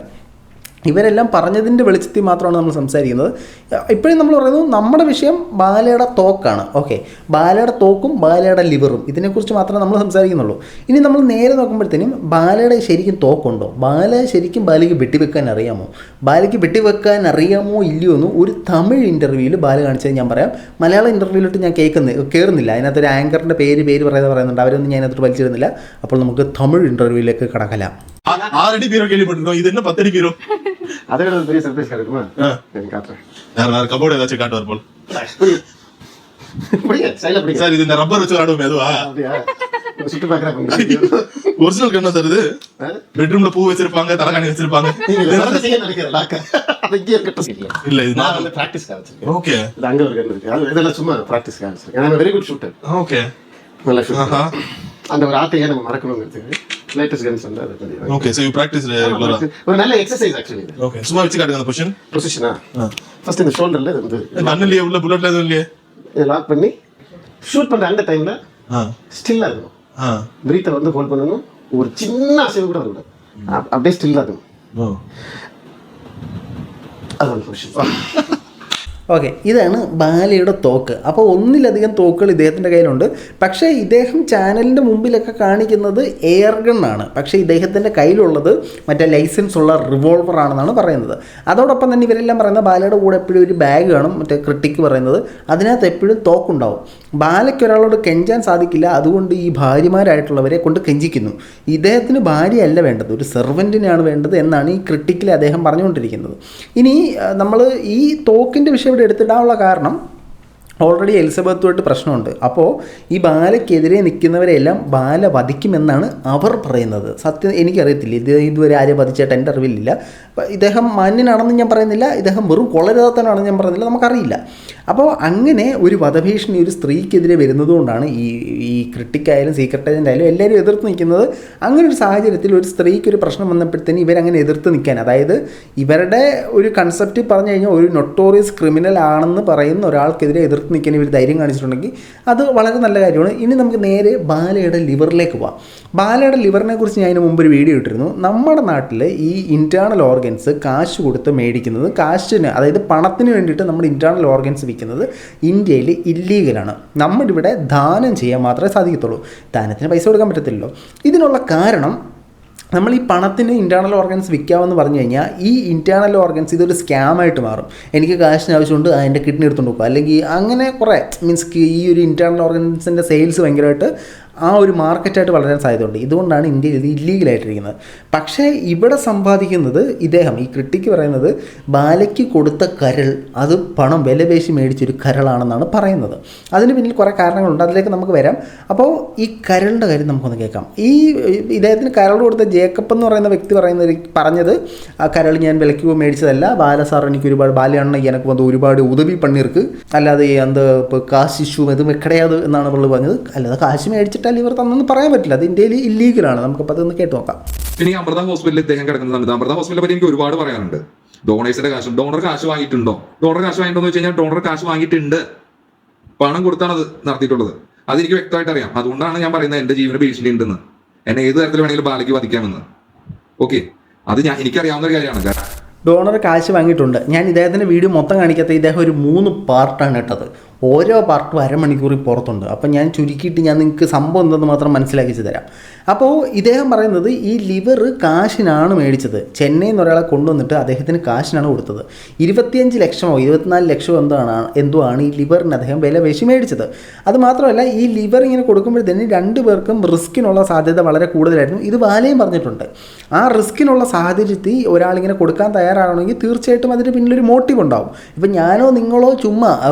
ഇവരെല്ലാം പറഞ്ഞതിന്റെ വെളിച്ചത്തിൽ മാത്രമാണ് നമ്മൾ സംസാരിക്കുന്നത്. ഇപ്പോഴും നമ്മൾ പറയുന്നത് നമ്മുടെ വിഷയം ബാലയുടെ തോക്കാണ്. ഓക്കെ. ബാലയുടെ തോക്കും ബാലയുടെ ലിവറും. ഇതിനെക്കുറിച്ച് മാത്രമേ നമ്മൾ സംസാരിക്കുന്നുള്ളൂ. ഇനി നമ്മൾ നേരെ നോക്കുമ്പോഴത്തേനും ബാലയുടെ ശരിക്കും തോക്കുണ്ടോ? ബാല ശരിക്കും ബാലയ്ക്ക് വെട്ടിവെക്കാൻ അറിയാമോ? ബാലയ്ക്ക് വെട്ടിവെക്കാൻ അറിയാമോ ഇല്ലയോ എന്ന് ഒരു തമിഴ് ഇന്റർവ്യൂവിൽ ബാല കാണിച്ചത് ഞാൻ പറയാം. മലയാളം ഇന്റർവ്യൂവിലോട്ട് ഞാൻ കേൾക്കുന്ന കയറുന്നില്ല അതിനകത്ത് ഒരു ആങ്കറിന്റെ പേര് പേര് പറയാതെ പറയുന്നുണ്ട്. അവരൊന്നും ഞാൻ അതിനകത്ത് വലിച്ചിരുന്നില്ല അപ്പോൾ നമുക്ക് തമിഴ് ഇന്റർവ്യൂവിലേക്ക് കടക്കലാം. ആറടി പേരോ കേൾപ്പെട്ടോ ഇതെന്നെ പത്തടി പേരോ? அதை விட பெரிய சர்ப்ரைஸ் கிடைக்குமா காட்டுறேன். வேற வேற கபோர்டு ஏதாச்சும் காட்டுவார் போல். சார் இது இந்த ரப்பர் வச்சு எதுவா அப்படியா? சுட்டு பாக்குறாங்க ஒரிஜினல் கண்ணா சார் இது? பெட்ரூம்ல பூ வச்சிருப்பாங்க தலைகாணி வச்சிருப்பாங்க. இல்ல இது நான் வந்து ப்ராக்டிஸ்க்காக வச்சிருக்கேன். ஓகே இது அங்க ஒரு கன் இருக்கு. அது இதெல்லாம் சும்மா ப்ராக்டிஸ்க்காக வச்சிருக்கேன். நான் வெரி குட் ஷூட்டர் ஓகே நல்ல அந்த ஒரு ஆட்டையே நம்ம மறக்கணுங்கிறதுக்கு லேட்டஸ்ட் கன்ஸ் வந்து அது தெரியும் ஓகே சோ யூ பிராக்டிஸ் ரெகுலரா ஒரு நல்ல எக்ஸசைஸ் ஆக்சுவலி ஓகே சும்மா வச்சு காட்டுங்க அந்த பொசிஷன் பொசிஷனா ஃபர்ஸ்ட் இந்த ஷோல்டர்ல இது வந்து இல்லையே உள்ள புல்லட்ல எதுவும் இல்லையே? இதை லாக் பண்ணி ஷூட் பண்ற அந்த டைம்ல ஸ்டில்லா இருக்கணும். ஆ. பிரீத்தை வந்து ஹோல்ட் பண்ணணும். ஒரு சின்ன அசைவு கூட வரக்கூடாது. அப்~ அப்படியே ஸ்டில்லா இருக்கணும். ஓ. அது ஒரு பொசிஷன் ഓക്കെ ഇതാണ് ബാലയുടെ തോക്ക്. അപ്പോൾ ഒന്നിലധികം തോക്കുകൾ ഇദ്ദേഹത്തിന്റെ കയ്യിലുണ്ട്. പക്ഷേ ഇദ്ദേഹം ചാനലിന്റെ മുമ്പിലൊക്കെ കാണിക്കുന്നത് എയർ ഗണ്ണാണ് പക്ഷേ ഇദ്ദേഹത്തിന്റെ കയ്യിലുള്ളത് മറ്റേ ലൈസൻസ് ഉള്ള റിവോൾവർ ആണെന്നാണ് പറയുന്നത്. അതോടൊപ്പം തന്നെ ഇവരെല്ലാം പറയുന്നത് ബാലയുടെ കൂടെ എപ്പോഴും ഒരു ബാഗ് കാണും മറ്റേ ക്രിട്ടിക്ക് പറയുന്നത്. അതിനകത്ത് എപ്പോഴും തോക്കുണ്ടാവും. ബാലയ്ക്ക് ഒരാളോട് കെഞ്ചാൻ സാധിക്കില്ല. അതുകൊണ്ട് ഈ ഭാര്യമാരായിട്ടുള്ളവരെ കൊണ്ട് കെഞ്ചിക്കുന്നു. ഇദ്ദേഹത്തിന് ഭാര്യയല്ല വേണ്ടത് ഒരു സെർവന്റിനെയാണ് വേണ്ടത് എന്നാണ് ഈ ക്രിട്ടിക്കിൽ അദ്ദേഹം പറഞ്ഞുകൊണ്ടിരിക്കുന്നത്. ഇനി നമ്മൾ ഈ തോക്കിന്റെ വിഷയം ഇവിടെ എടുത്തിടാനുള്ള കാരണം ഓൾറെഡി എലിസബത്തുമായിട്ട് പ്രശ്നമുണ്ട്. അപ്പോൾ ഈ ബാലയ്ക്കെതിരെ നിൽക്കുന്നവരെല്ലാം ബാല വധിക്കുമെന്നാണ് അവർ പറയുന്നത്. സത്യം എനിക്കറിയത്തില്ല. ഇത് ഇതുവരെ ആരെയും വധിച്ചായിട്ട് എന്റെ അറിവിലില്ല ഇദ്ദേഹം മാന്യനാണെന്ന് ഞാൻ പറയുന്നില്ല. ഇദ്ദേഹം വെറും കൊളരാത്തനാണെന്ന് ഞാൻ പറയുന്നില്ല. നമുക്കറിയില്ല. അപ്പോൾ അങ്ങനെ ഒരു വധഭീഷണി ഒരു സ്ത്രീക്കെതിരെ വരുന്നതുകൊണ്ടാണ് ഈ ഈ ക്രിട്ടിക്കായാലും സീക്രട്ട് ഏജന്റ് ആയാലും എല്ലാവരും എതിർത്ത് നിൽക്കുന്നത്. അങ്ങനെ ഒരു സാഹചര്യത്തിൽ ഒരു സ്ത്രീക്ക് ഒരു പ്രശ്നം വന്നപ്പോഴത്തേന് ഇവരങ്ങനെ എതിർത്ത് നിൽക്കാൻ. അതായത് ഇവരുടെ ഒരു കൺസെപ്റ്റ് പറഞ്ഞു കഴിഞ്ഞാൽ ഒരു നൊട്ടോറിയസ് ക്രിമിനൽ ആണെന്ന് പറയുന്ന ഒരാൾക്കെതിരെ എതിർത്ത് നിൽക്കാൻ ഇവർ ധൈര്യം കാണിച്ചിട്ടുണ്ടെങ്കിൽ അത് വളരെ നല്ല കാര്യമാണ്. ഇനി നമുക്ക് നേരെ ബാലയുടെ ലിവറിലേക്ക് പോവാം. ബാലയുടെ ലിവറിനെ കുറിച്ച് ഞാൻ മുമ്പ് ഒരു വീഡിയോ ഇട്ടിരുന്നു. നമ്മുടെ നാട്ടിൽ ഈ ഇന്റേർണൽ ഓർഗൻസ് കാശ് കൊടുത്ത് മേടിക്കുന്നത് കാശിന് അതായത് പണത്തിന് വേണ്ടിയിട്ട് നമ്മുടെ ഇന്റേർണൽ ഓർഗൻസ് വിൽക്കുന്നത് ഇന്ത്യയിൽ ഇല്ലീഗലാണ് നമ്മളിവിടെ ദാനം ചെയ്യാൻ മാത്രമേ സാധിക്കത്തുള്ളൂ. ദാനത്തിന് പൈസ കൊടുക്കാൻ പറ്റത്തില്ലല്ലോ. ഇതിനുള്ള കാരണം നമ്മൾ ഈ പണത്തിന് ഇന്റേർണൽ ഓർഗൻസ് വിൽക്കാമെന്ന് പറഞ്ഞു കഴിഞ്ഞാൽ ഈ ഇന്റേർണൽ ഓർഗൻസ് ഇതൊരു സ്കാമായിട്ട് മാറും. എനിക്ക് കാശിന് ആവശ്യമുണ്ട് അതിന്റെ കിഡ്നി എടുത്തുകൊണ്ട് പോകും അല്ലെങ്കിൽ അങ്ങനെ കുറേ മീൻസ് ഈ ഒരു ഇന്റേർണൽ ഓർഗൻസിന്റെ സെയിൽസ് ഭയങ്കരമായിട്ട് ആ ഒരു മാർക്കറ്റായിട്ട് വളരാൻ സാധ്യതയുണ്ട്. ഇതുകൊണ്ടാണ് ഇന്ത്യയിൽ ഇത് ഇല്ലീഗലായിട്ടിരിക്കുന്നത് പക്ഷേ ഇവിടെ സമ്പാദിക്കുന്നത് ഇദ്ദേഹം ഈ ക്രിട്ടിക്ക് പറയുന്നത് ബാലയ്ക്ക് കൊടുത്ത കരൾ അത് പണം വിലപേശി മേടിച്ചൊരു കരളാണെന്നാണ് പറയുന്നത്. അതിന് പിന്നിൽ കുറേ കാരണങ്ങളുണ്ട്. അതിലേക്ക് നമുക്ക് വരാം. അപ്പോൾ ഈ കരളിന്റെ കാര്യം നമുക്കൊന്ന് കേൾക്കാം. ഈ ഇദ്ദേഹത്തിന് കരൾ കൊടുത്ത ജേക്കബ് എന്ന് പറയുന്ന വ്യക്തി പറയുന്നത് പറഞ്ഞത് ആ കരൾ ഞാൻ വിലയ്ക്ക് മേടിച്ചതല്ല. ബാല സാർ എനിക്ക് ഒരുപാട് ബാലയാണ് എനിക്ക് വന്ന് ഒരുപാട് ഉദവി പണിർക്ക് അല്ലാതെ എന്ത് ഇപ്പോൾ കാശിശു ഇത് വെക്കടയാത് എന്നാണ് പറഞ്ഞത്. അല്ലാതെ കാശ് മേടിച്ചിട്ടാൽ ഇവർ തന്നെന്ന് പറയാൻ പറ്റില്ല. അത് ഇന്ത്യയിൽ ഇല്ലീഗലാണ് നമുക്കപ്പോൾ അതൊന്ന് കേട്ട് നോക്കാം. ഇനി അമൃത ഹോസ്പിറ്റലിൽ ഇദ്ദേഹം കിടക്കുന്ന സമയത്ത് അമൃത ഹോസ്പിറ്റലിനെ പറ്റി എനിക്ക് ഒരുപാട് പറയാനുണ്ട്. ഡോണേഴ്സിന്റെ കാശ് ഡോണർ കാശ് വാങ്ങിയിട്ടുണ്ടോ? ഡോണർ കാശ് വാങ്ങിയിട്ടുണ്ടോ എന്ന് വെച്ച് കഴിഞ്ഞാൽ ഡോണർ കാശ് വാങ്ങിയിട്ടുണ്ട്. പണം കൊടുത്താണ് അത് നടത്തിയിട്ടുള്ളത്. അത് എനിക്ക് വ്യക്തമായിട്ട് അറിയാം. അതുകൊണ്ടാണ് ഞാൻ പറയുന്നത് എന്റെ ജീവന ഭീഷണി ഉണ്ടെന്ന്. എന്നെ ഏത് തരത്തിൽ വേണമെങ്കിലും ബാലയ്ക്ക് വധിക്കാമെന്ന്. ഓക്കെ. അത് ഞാൻ എനിക്കറിയാവുന്ന ഒരു കാര്യമാണ്. കാരണം ഡോണർ കാശ് വാങ്ങിയിട്ടുണ്ട്. ഞാൻ ഇദ്ദേഹത്തിന്റെ വീഡിയോ മൊത്തം കാണിക്കാത്ത ഇദ്ദേഹം ഒരു മൂന്ന് പാർട്ടാണ് ഇട്ടത് ഓരോ പാർട്ടും അരമണിക്കൂറിൽ പുറത്തുണ്ട്. അപ്പം ഞാൻ ചുരുക്കിയിട്ട് ഞാൻ നിങ്ങൾക്ക് സംഭവം എന്തെന്ന് മാത്രം മനസ്സിലാക്കിച്ച് തരാം. അപ്പോൾ ഇദ്ദേഹം പറയുന്നത് ഈ ലിവർ കാശിനാണ് മേടിച്ചത്. ചെന്നൈ നിന്ന് ഒരാളെ കൊണ്ടുവന്നിട്ട് അദ്ദേഹത്തിന് കാശിനാണ് കൊടുത്തത്. ഇരുപത്തിയഞ്ച് ലക്ഷമോ ഇരുപത്തിനാല് ലക്ഷമോ എന്താണ് എന്തോ ആണ് ഈ ലിവറിന് അദ്ദേഹം വില വേശി മേടിച്ചത്. അത് മാത്രമല്ല ഈ ലിവർ ഇങ്ങനെ കൊടുക്കുമ്പോഴത്തേന് രണ്ട് പേർക്കും റിസ്കിനുള്ള സാധ്യത വളരെ കൂടുതലായിരുന്നു. ഇത് വാലയും പറഞ്ഞിട്ടുണ്ട്. ആ റിസ്കിനുള്ള സാഹചര്യത്തിൽ ഒരാളിങ്ങനെ കൊടുക്കാൻ തയ്യാറാണെങ്കിൽ തീർച്ചയായിട്ടും അതിന് പിന്നിലൊരു മോട്ടീവ് ഉണ്ടാവും. ഇപ്പം ഞാനോ നിങ്ങളോ ചുമ്മാ ആ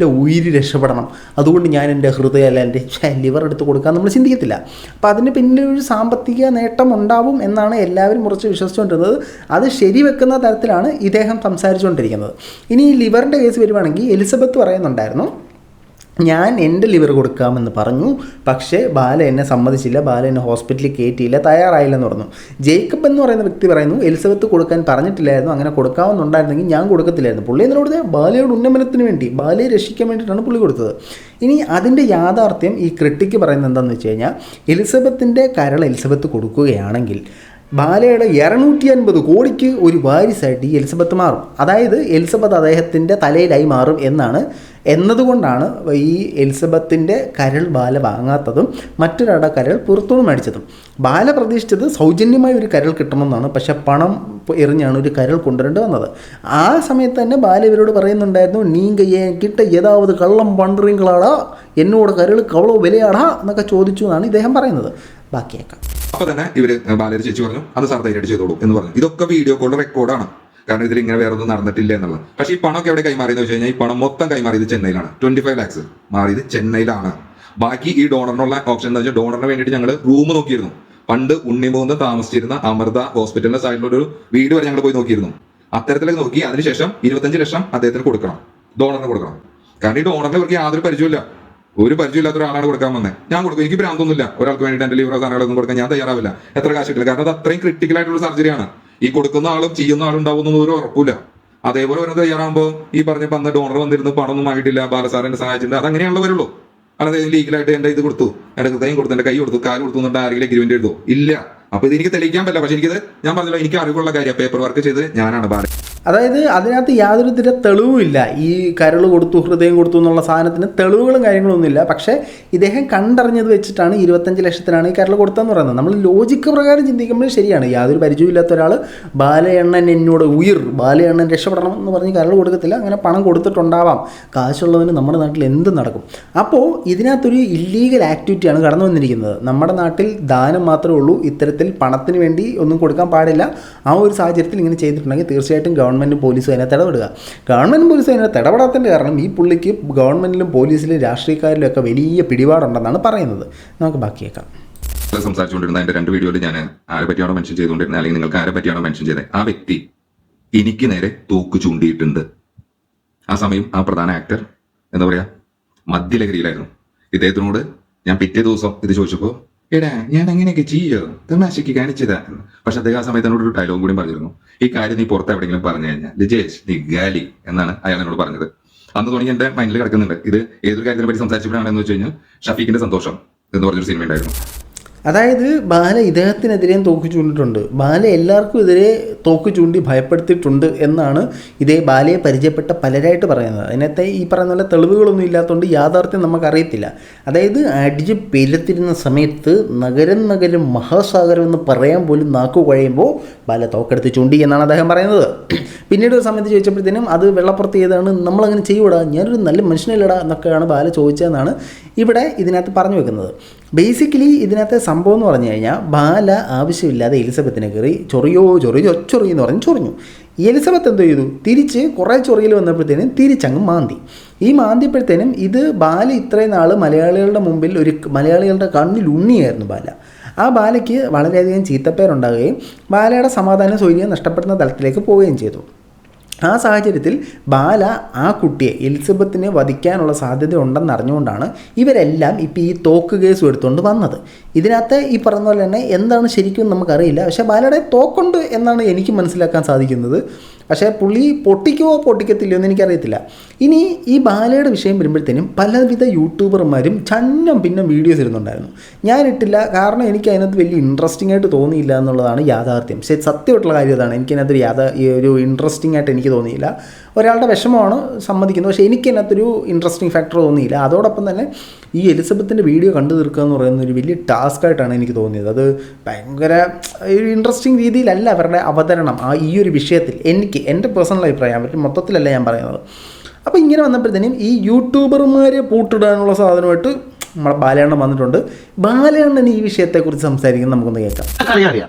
ബാലയണ്ണന്റെ ഉയിര് രക്ഷപ്പെടണം. അതുകൊണ്ട് ഞാൻ എന്റെ ഹൃദയം അല്ല എന്റെ ലിവർ എടുത്ത് കൊടുക്കാൻ നമ്മൾ ചിന്തിക്കത്തില്ല. അപ്പം അതിന് പിന്നിലൊരു സാമ്പത്തിക നേട്ടം ഉണ്ടാവും എന്നാണ് എല്ലാവരും കുറച്ച് വിശ്വസിച്ചുകൊണ്ടിരുന്നത്. അത് ശരിവെക്കുന്ന തരത്തിലാണ് ഇദ്ദേഹം സംസാരിച്ചുകൊണ്ടിരിക്കുന്നത്. ഇനി ഈ ലിവറിന്റെ കേസ് വരുവാണെങ്കിൽ എലിസബത്ത് പറയുന്നുണ്ടായിരുന്നു ഞാൻ എന്റെ ലിവർ കൊടുക്കാമെന്ന് പറഞ്ഞു. പക്ഷേ ബാല എന്നെ സമ്മതിച്ചില്ല. ബാല എന്നെ ഹോസ്പിറ്റലിൽ കയറ്റിയില്ല തയ്യാറായില്ലെന്ന് പറഞ്ഞു. ജേക്കബ് എന്ന് പറയുന്ന വ്യക്തി പറയുന്നു എലിസബത്ത് കൊടുക്കാൻ പറഞ്ഞിട്ടില്ലായിരുന്നു. അങ്ങനെ കൊടുക്കാമെന്നുണ്ടായിരുന്നെങ്കിൽ ഞാൻ കൊടുക്കത്തില്ലായിരുന്നു. പുള്ളി എന്നോട് ബാലയുടെ ഉന്നമനത്തിന് വേണ്ടി ബാലയെ രക്ഷിക്കാൻ വേണ്ടിയിട്ടാണ് പുള്ളി കൊടുത്തത്. ഇനി അതിന്റെ യാഥാർത്ഥ്യം ഈ ക്രിട്ടിക്ക് പറയുന്നത് എന്താണെന്ന് വെച്ച് കഴിഞ്ഞാൽ എലിസബത്തിന്റെ കരൾ എലിസബത്ത് കൊടുക്കുകയാണെങ്കിൽ ബാലയുടെ ഇരുന്നൂറ്റി അൻപത് കോടിക്ക് ഒരു വാരിസായിട്ട് ഈ എലിസബത്ത് മാറും. അതായത് എലിസബത്ത് അദ്ദേഹത്തിന്റെ തലയിലായി മാറും എന്നാണ് എന്നതുകൊണ്ടാണ് ഈ എലിസബത്തിന്റെ കരൾ ബാല വാങ്ങാത്തതും മറ്റൊരാളുടെ കരൾ പുറത്തുനിന്ന് മേടിച്ചതും. ബാല പ്രതീക്ഷിച്ചത് സൗജന്യമായ ഒരു കരൾ കിട്ടണമെന്നാണ്. പക്ഷേ പണം എറിഞ്ഞാണ് ഒരു കരൾ കൊണ്ടുവരേണ്ടി വന്നത്. ആ സമയത്ത് തന്നെ ബാല ഇവരോട് പറയുന്നുണ്ടായിരുന്നു നീങ്ക കിട്ട ഏതാവത് കള്ളം പണ്ടറിങ്ങളാടാ എന്നോട് കരൾ കവളോ വിലയാടാ എന്നൊക്കെ ചോദിച്ചു എന്നാണ് ഇദ്ദേഹം പറയുന്നത്. ബാക്കിയേക്കാം അപ്പൊ തന്നെ ഇവർ ബാലര് ചേച്ചി പറഞ്ഞു അത് സാർ ധൈര്യമായിട്ട് ചെയ്തോളൂ എന്ന് പറഞ്ഞു. ഇതൊക്കെ വീഡിയോ കോളിൽ റെക്കോർഡാണ് കാരണം ഇതിൽ ഇങ്ങനെ വേറെ ഒന്നും നടന്നിട്ടില്ല എന്നുള്ളത്. പക്ഷേ ഈ പണമൊക്കെ എവിടെ കൈമാറിയെന്ന് വെച്ച് കഴിഞ്ഞാൽ ഈ പണം മൊത്തം കൈമാറിയത് ചെന്നൈയിലാണ്. ട്വന്റി ഫൈവ് ലാക്സ് മാറിയത് ചെന്നൈയിലാണ്. ബാക്കി ഈ ഡോണറിനുള്ള ഓപ്ഷൻ എന്ന് വെച്ചാൽ ഡോണറിന് വേണ്ടിയിട്ട് ഞങ്ങൾ റൂം നോക്കിയിരുന്നു. പണ്ട് ഉണ്ണിമൂന്ന് താമസിച്ചിരുന്ന അമൃത ഹോസ്പിറ്റലിന്റെ സൈഡിലുള്ള ഒരു വീട് വരെ ഞങ്ങൾ പോയി നോക്കിയിരുന്നു. അത്തരത്തിലൊക്കെ നോക്കി അതിനുശേഷം ഇരുപത്തഞ്ച് ലക്ഷം അദ്ദേഹത്തിന് കൊടുക്കണം. ഡോണറിന് കൊടുക്കണം. കാരണം ഈ ഡോണറിന് ഇവർക്ക് യാതൊരു പരിചയമില്ല ഒരു പരിചയമില്ലാത്ത ഒരാളാണ് കൊടുക്കാൻ വന്നത് ഞാൻ കൊടുക്കും. എനിക്ക് ഭ്രാന്തൊന്നുമില്ല. ഒരാൾക്ക് വേണ്ടിയിട്ട് എന്റെ ലീവറോ സാധനങ്ങളൊന്നും കൊടുക്കാൻ ഞാൻ തയ്യാറാവില്ല. എത്ര കാശ് കിട്ടില്ല. കാരണം അത് അത്രയും ക്രിട്ടിക്കൽ ആയിട്ടുള്ള സർജറിയാണ് ഈ കൊടുക്കുന്ന ആളും ചെയ്യുന്ന ആളും ഒരു ഉറപ്പില്ല. അതേപോലെ ഒരു തയ്യാറാകുമ്പോൾ ഈ പറഞ്ഞ അന്ന് ഡോണർ വന്നിരുന്നു പണമൊന്നും ആയിട്ടില്ല ബാലസാറിന്റെ സഹായിച്ചിട്ടുണ്ട് അതങ്ങനെയുള്ള വരുള്ളൂ. അല്ലാതെ ലീഗലായിട്ട് എന്റെ ഇത് കൊടുത്തു. എന്റെ ഹൃദയം കൊടുത്തു എന്റെ കൈ കൊടുത്തു കാൽ കൊടുത്തു എന്നിട്ട് ആരെങ്കിലും എഗ്രിമെന്റ് എഴുതോ ഇല്ല. അപ്പൊ ഇത് എനിക്ക് തെളിയിക്കാൻ പറ്റില്ല. പക്ഷെ എനിക്കിത് ഞാൻ പറഞ്ഞല്ലോ എനിക്ക് അറിവുള്ള കാര്യം പേപ്പർ വർക്ക് ചെയ്ത് ഞാനാണ് ബാല അതായത് അതിനകത്ത് യാതൊരു തര തെളിവുമില്ല ഈ കരൾ കൊടുത്തു ഹൃദയം കൊടുത്തു എന്നുള്ള സാധനത്തിന് തെളിവുകളും കാര്യങ്ങളൊന്നുമില്ല പക്ഷേ ഇദ്ദേഹം കണ്ടറിഞ്ഞത് വെച്ചിട്ടാണ് ഇരുപത്തഞ്ച് ലക്ഷത്തിനാണ് ഈ കരൾ കൊടുത്തതെന്ന് പറയുന്നത്. നമ്മൾ ലോജിക്ക് പ്രകാരം ചിന്തിക്കുമ്പോൾ ശരിയാണ്. യാതൊരു പരിചയമില്ലാത്ത ഒരാൾ ബാലയണ്ണൻ എന്നോട് ഉയർ ബാലയണ്ണൻ രക്ഷപ്പെടണം എന്ന് പറഞ്ഞ് കരൾ കൊടുക്കത്തില്ല. അങ്ങനെ പണം കൊടുത്തിട്ടുണ്ടാവാം. കാശുള്ളവന് നമ്മുടെ നാട്ടിൽ എന്ത് നടക്കും. അപ്പോൾ ഇതിനകത്തൊരു ഇല്ലീഗൽ ആക്ടിവിറ്റിയാണ് കടന്നു വന്നിരിക്കുന്നത്. നമ്മുടെ നാട്ടിൽ ദാനം മാത്രമേ ഉള്ളൂ. ഇത്തരത്തിൽ പണത്തിന് വേണ്ടി ഒന്നും കൊടുക്കാൻ പാടില്ല. ആ ഒരു സാഹചര്യത്തിൽ ഇങ്ങനെ ചെയ്തിട്ടുണ്ടെങ്കിൽ തീർച്ചയായിട്ടും ഗവൺമെന്റും പോലീസും അതിനെ ഇടപെടുക ഗവൺമെന്റ് പോലീസും അതിനെ ഇടപെടാത്തതിന്റെ കാരണം ഈ പുള്ളിക്ക് ഗവൺമെന്റിലും പോലീസിലും രാഷ്ട്രീയക്കാരിലും ഒക്കെ വലിയ പിടിപാടുണ്ടെന്നാണ് പറയുന്നത്. നമുക്ക് ബാക്കിയേക്കാം. സംസാരിച്ചുകൊണ്ടിരുന്ന എന്റെ രണ്ട് വീഡിയോയിൽ ഞാൻ ആരെ പറ്റിയാണോ മെൻഷൻ ചെയ്തുകൊണ്ടിരുന്നത്? അല്ലെങ്കിൽ നിങ്ങൾക്ക് ആരെ പറ്റിയാണോ മെൻഷൻ ചെയ്തത്? ആ വ്യക്തി എനിക്ക് നേരെ തോക്ക് ചൂണ്ടിയിട്ടുണ്ട്. ആ സമയം ആ പ്രധാന ആക്ടർ എന്താ പറയാ? മദ്യലഹരിയിലായിരുന്നു. ഇദ്ദേഹത്തിനോട് ഞാൻ പിറ്റേ ദിവസം ഇത് ചോദിച്ചപ്പോൾ എടാ ഞാൻ അങ്ങനെയൊക്കെ ചെയ്യോ? തമാശയ്ക്ക് കാണിച്ചതാ. പക്ഷെ അദ്ദേഹം ആ സമയത്ത് എന്നോട് ഒരു ഡയലോഗും കൂടി പറഞ്ഞിരുന്നു. ഈ കാര്യം നീ പുറത്ത് എവിടെയെങ്കിലും പറഞ്ഞു കഴിഞ്ഞാൽ ലിജേഷ് നീ ഗാലി എന്നാണ് അയാൾ എന്നോട് പറഞ്ഞത്. അന്ന് തുടങ്ങി എന്റെ മൈൻഡിൽ കിടക്കുന്നുണ്ട്. ഇത് ഏതൊരു കാര്യത്തിനെ പറ്റി സംസാരിച്ചപ്പോഴാണെന്ന് വെച്ച് കഴിഞ്ഞാൽ ഷഫീഖിന്റെ സന്തോഷം എന്ന് പറഞ്ഞൊരു സിനിമ ഉണ്ടായിരുന്നു. അതായത് ബാല ഇദ്ദേഹത്തിനെതിരെയും തോക്ക് ചൂണ്ടിട്ടുണ്ട് ബാല എല്ലാവർക്കും എതിരെ തോക്ക് ചൂണ്ടി ഭയപ്പെടുത്തിയിട്ടുണ്ട് എന്നാണ് ഇതേ ബാലയെ പരിചയപ്പെട്ട പലരായിട്ട് പറയുന്നത്. അതിനകത്തെ ഈ പറയുന്ന പോലെ തെളിവുകളൊന്നും ഇല്ലാത്തതുകൊണ്ട് യാഥാർത്ഥ്യം നമുക്കറിയത്തില്ല. അതായത് അടിച്ച് പെരുത്തിരുന്ന സമയത്ത് നഗരം നഗരം മഹാസാഗരം എന്ന് പറയാൻ പോലും നാക്കു കുഴയുമ്പോൾ ബാല തോക്കെടുത്ത് ചൂണ്ടി എന്നാണ് അദ്ദേഹം പറയുന്നത്. പിന്നീട് ഒരു സമയത്ത് ചോദിച്ചപ്പോഴത്തേനും അത് വെള്ളപ്പുറത്ത് ചെയ്താണ് നമ്മളങ്ങനെ ചെയ്യൂടാ ഞാനൊരു നല്ല മനുഷ്യനല്ലടാ എന്നൊക്കെയാണ് ബാല ചോദിച്ചതെന്നാണ് ഇവിടെ ഇതിനകത്ത് പറഞ്ഞു വെക്കുന്നത്. ബേസിക്കലി ഇതിനകത്തെ സംഭവം എന്ന് പറഞ്ഞു കഴിഞ്ഞാൽ ബാല ആവശ്യമില്ലാതെ എലിസബത്തിനെ കയറി ചൊറിയോ ചൊറി ചൊറി എന്ന് പറഞ്ഞ് ചൊറിഞ്ഞു. എലിസബത്ത് എന്തോ ചെയ്തു? തിരിച്ച് കുറേ ചൊറിയിൽ വന്നപ്പോഴത്തേനും തിരിച്ചങ്ങ് മാന്തി. ഈ മാന്തിയപ്പോഴത്തേനും ഇത് ബാല ഇത്രയും നാൾ മലയാളികളുടെ മുമ്പിൽ ഒരു മലയാളികളുടെ കണ്ണിൽ ഉണ്ണിയായിരുന്നു ബാല. ആ ബാലയ്ക്ക് വളരെയധികം ചീത്തപ്പേരുണ്ടാകുകയും ബാലയുടെ സമാധാന സൗകര്യം നഷ്ടപ്പെടുന്ന തലത്തിലേക്ക് പോവുകയും ചെയ്തു. ആ സാഹചര്യത്തിൽ ബാല ആ കുട്ടിയെ എലിസബത്തിനെ വധിക്കാനുള്ള സാധ്യത ഉണ്ടെന്ന് അറിഞ്ഞുകൊണ്ടാണ് ഇവരെല്ലാം ഇപ്പോൾ ഈ തോക്ക് കേസും എടുത്തുകൊണ്ട് വന്നത്. ഇതിനകത്ത് ഈ പറഞ്ഞ പോലെ തന്നെ എന്താണ് ശരിക്കും നമുക്കറിയില്ല. പക്ഷേ ബാലയുടെ തോക്കുണ്ട് എന്നാണ് എനിക്ക് മനസ്സിലാക്കാൻ സാധിക്കുന്നത്. പക്ഷേ പുള്ളി പൊട്ടിക്കുമോ പൊട്ടിക്കത്തില്ലയോ എന്ന് എനിക്കറിയത്തില്ല. ഇനി ഈ ബാലയുടെ വിഷയം വരുമ്പോഴത്തേനും പലവിധ യൂട്യൂബർമാരും ചന്നം പിന്നെ വീഡിയോസ് ഇരുന്നുണ്ടായിരുന്നു ഞാൻ ഇട്ടില്ല കാരണം എനിക്ക് അതിനകത്ത് വലിയ ഇൻട്രസ്റ്റിംഗ് ആയിട്ട് തോന്നിയില്ല എന്നുള്ളതാണ് യാഥാർത്ഥ്യം. ശരി സത്യമായിട്ടുള്ള കാര്യം അതാണ് എനിക്ക് അതിനകത്ത് യാഥാ ഒരു ഇൻട്രസ്റ്റിംഗ് ആയിട്ട് എനിക്ക് തോന്നിയില്ല. ഒരാളുടെ വിഷമമാണ് സമ്മതിക്കുന്നത്. പക്ഷേ എനിക്ക് അതിനകത്തൊരു ഇൻട്രസ്റ്റിംഗ് ഫാക്ടർ തോന്നിയില്ല. അതോടൊപ്പം തന്നെ ഈ എലിസബത്തിന്റെ വീഡിയോ കണ്ടു തീർക്കുക എന്ന് പറയുന്ന ഒരു വലിയ ടാസ്ക് ആയിട്ടാണ് എനിക്ക് തോന്നിയത്. അത് ഭയങ്കര ഒരു ഇൻട്രസ്റ്റിംഗ് രീതിയിലല്ല അവരുടെ അവതരണം ആ ഈ ഒരു വിഷയത്തിൽ. എനിക്ക് എന്റെ പേഴ്സണൽ അഭിപ്രായം അവർ മൊത്തത്തിലല്ല ഞാൻ പറയുന്നത്. അപ്പോൾ ഇങ്ങനെ വന്നപ്പോഴത്തേനും ഈ യൂട്യൂബർമാരെ പൂട്ടിടാനുള്ള സാധനമായിട്ട് നമ്മളെ ബാലയണ്ണൻ വന്നിട്ടുണ്ട്. ബാലയണ്ണൻ ഈ വിഷയത്തെക്കുറിച്ച് സംസാരിക്കുന്നത് നമുക്കൊന്ന് കേൾക്കാം. അറിയാം അറിയാം.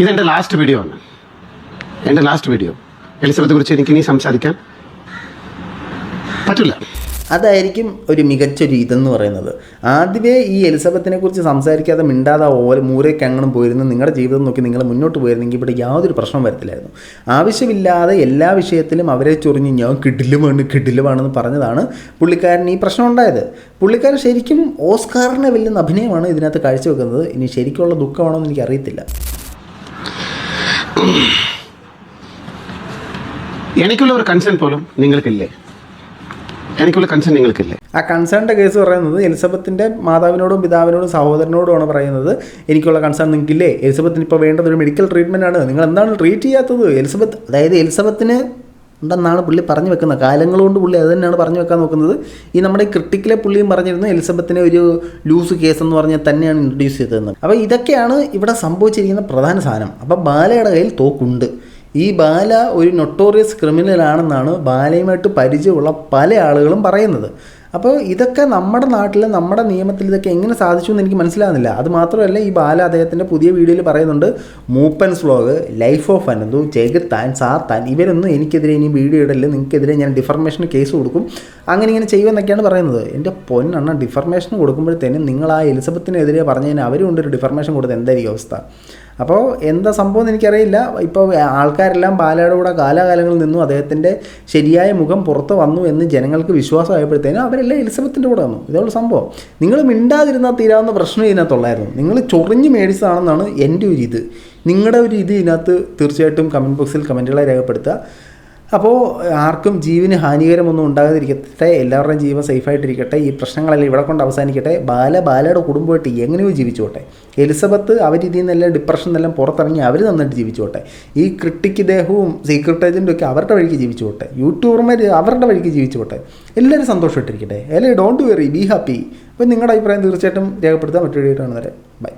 ഇതെന്റെ ലാസ്റ്റ് വീഡിയോ ആണ്. എന്റെ ലാസ്റ്റ് വീഡിയോ എലിസബത്തെ കുറിച്ച് എനിക്ക് ഇനി സംസാരിക്കാൻ പറ്റില്ല. അതായിരിക്കും ഒരു മികച്ചൊരു ഇതെന്ന് പറയുന്നത്. ആദ്യമേ ഈ എലിസബത്തിനെ കുറിച്ച് സംസാരിക്കാതെ മിണ്ടാതെ ഓല മൂരയ്ക്ക് അങ്ങനെ പോയിരുന്നു. നിങ്ങളുടെ ജീവിതം നോക്കി നിങ്ങൾ മുന്നോട്ട് പോയിരുന്നെങ്കിൽ ഇവിടെ യാതൊരു പ്രശ്നം വരത്തില്ലായിരുന്നു. ആവശ്യമില്ലാതെ എല്ലാ വിഷയത്തിലും അവരെ ചൊറിഞ്ഞ് ഞാൻ കിടിലുമാണ് കിടിലുമാണെന്ന് പറഞ്ഞതാണ് പുള്ളിക്കാരൻ ഈ പ്രശ്നം ഉണ്ടായത്. പുള്ളിക്കാരൻ ശരിക്കും ഓസ്കാറിനെ വെല്ലുന്ന അഭിനയമാണ് ഇതിനകത്ത് കാഴ്ചവെക്കുന്നത്. ഇനി ശരിക്കുള്ള ദുഃഖമാണോ എന്ന് എനിക്ക് അറിയത്തില്ല എനിക്കുള്ള ഒരു കൺസേൺ പോലും നിങ്ങൾക്കില്ലേ? എനിക്കുള്ള കൺസേൺ നിങ്ങൾക്കില്ലേ? ആ കൺസേണിന്റെ കേസ് പറയുന്നത് എലിസബത്തിന്റെ മാതാവിനോടും പിതാവിനോടും സഹോദരനോടുമാണ് പറയുന്നത്. എനിക്കുള്ള കൺസേൺ നിങ്ങൾക്കില്ലേ? എലിസബത്തിന് ഇപ്പോൾ വേണ്ടത് ഒരു മെഡിക്കൽ ട്രീറ്റ്മെന്റ് ആണ്. നിങ്ങൾ എന്താണ് ട്രീറ്റ് ചെയ്യാത്തത്? എലിസബത്ത് അതായത് എലിസബത്തിന് ഉണ്ടെന്നാണ് പുള്ളി പറഞ്ഞു വെക്കുന്നത്? കാലങ്ങൾ കൊണ്ട് പുള്ളി അത് തന്നെയാണ് പറഞ്ഞു വെക്കാൻ നോക്കുന്നത്. ഈ നമ്മുടെ ക്രിട്ടിക്കലെ പുള്ളിയും പറഞ്ഞിരുന്നു എലിസബത്തിനെ ഒരു ലൂസ് കേസ് എന്ന് പറഞ്ഞ് തന്നെയാണ് ഇൻട്രൊഡ്യൂസ് ചെയ്തതെന്ന്. അപ്പോൾ ഇതൊക്കെയാണ് ഇവിടെ സംഭവിച്ചിരിക്കുന്ന പ്രധാന സാധനം. അപ്പോൾ ബാലയുടെ കയ്യിൽ തോക്കുണ്ട്. ഈ ബാല ഒരു നൊട്ടോറിയസ് ക്രിമിനലാണെന്നാണ് ബാലയുമായിട്ട് പരിചയമുള്ള പല ആളുകളും പറയുന്നത്. അപ്പോൾ ഇതൊക്കെ നമ്മുടെ നാട്ടിൽ നമ്മുടെ നിയമത്തിൽ ഇതൊക്കെ എങ്ങനെ സാധിച്ചു എന്ന് എനിക്ക് മനസ്സിലാകുന്നില്ല. അത് മാത്രമല്ല ഈ ബാല അദ്ദേഹത്തിന്റെ പുതിയ വീഡിയോയിൽ പറയുന്നുണ്ട് Moopen's vlog life of Ananthu ജഗത്താൻ സാത്താൻ ഇവരൊന്നും എനിക്കെതിരെ ഇനി വീഡിയോ ഇടല്ല നിങ്ങൾക്കെതിരെ ഞാൻ ഡിഫർമേഷൻ കേസ് കൊടുക്കും. അങ്ങനെ ഇങ്ങനെ ചെയ്യുമെന്നൊക്കെയാണ് പറയുന്നത്. എന്റെ പൊന്നെണ്ണ ഡിഫർമേഷൻ കൊടുക്കുമ്പോഴത്തേനും നിങ്ങൾ ആ എലിസബത്തിനെതിരെ പറഞ്ഞതിന് അവരും ഒരു ഡിഫർമേഷൻ കൊടുത്ത് എന്തായിരിക്കും അവസ്ഥ? അപ്പോൾ എന്താ സംഭവം എനിക്കറിയില്ല. ഇപ്പോൾ ആൾക്കാരെല്ലാം ബാലയുടെ കൂടെ കാലാകാലങ്ങളിൽ നിന്നും. അദ്ദേഹത്തിന്റെ ശരിയായ മുഖം പുറത്ത് വന്നു എന്ന് ജനങ്ങൾക്ക് വിശ്വാസമായപ്പോഴത്തേനും അവരെല്ലാം എലിസബത്തിന്റെ കൂടെ വന്നു. ഇതുള്ള സംഭവം. നിങ്ങൾ മിണ്ടാതിരുന്നാൽ തീരാവുന്ന പ്രശ്നം ഇതിനകത്തുള്ളായിരുന്നു. നിങ്ങൾ ചൊറിഞ്ഞ് മേടിച്ചതാണെന്നാണ് എന്റെ ഒരു ഇത്. നിങ്ങളുടെ ഒരു ഇത് ഇതിനകത്ത് തീർച്ചയായിട്ടും കമന്റ് ബോക്സിൽ കമന്റുകളെ രേഖപ്പെടുത്തുക. അപ്പോൾ ആർക്കും ജീവന് ഹാനികരമൊന്നും ഉണ്ടാകാതിരിക്കട്ടെ എല്ലാവരുടെയും ജീവൻ സേഫായിട്ടിരിക്കട്ടെ ഈ പ്രശ്നങ്ങളെല്ലാം ഇവിടെ കൊണ്ട് അവസാനിക്കട്ടെ ബാല ബാലയുടെ കുടുംബമായിട്ട് എങ്ങനെയോ ജീവിച്ചോട്ടെ. എലിസബത്ത് അവർ ഇതിൽ നിന്നെല്ലാം ഡിപ്രഷൻ എല്ലാം പുറത്തിറങ്ങി അവർ നന്നായിട്ട് ജീവിച്ചോട്ടെ. ഈ ക്രിട്ടിക് ദേഹവും സീക്രട്ട് ഏജന്റും ഒക്കെ അവരുടെ വഴിക്ക് ജീവിച്ചോട്ടെ. യൂട്യൂബർമാർ അവരുടെ വഴിക്ക് ജീവിച്ചോട്ടെ. എല്ലാവരും സന്തോഷമായിട്ടിരിക്കട്ടെ. എല്ലാവരും ഡോണ്ട് വെറി ബി ഹാപ്പി അപ്പോൾ നിങ്ങളുടെ അഭിപ്രായം തീർച്ചയായിട്ടും രേഖപ്പെടുത്താൻ മറ്റൊരു വീഡിയോ കാണുന്നവരെ ബൈ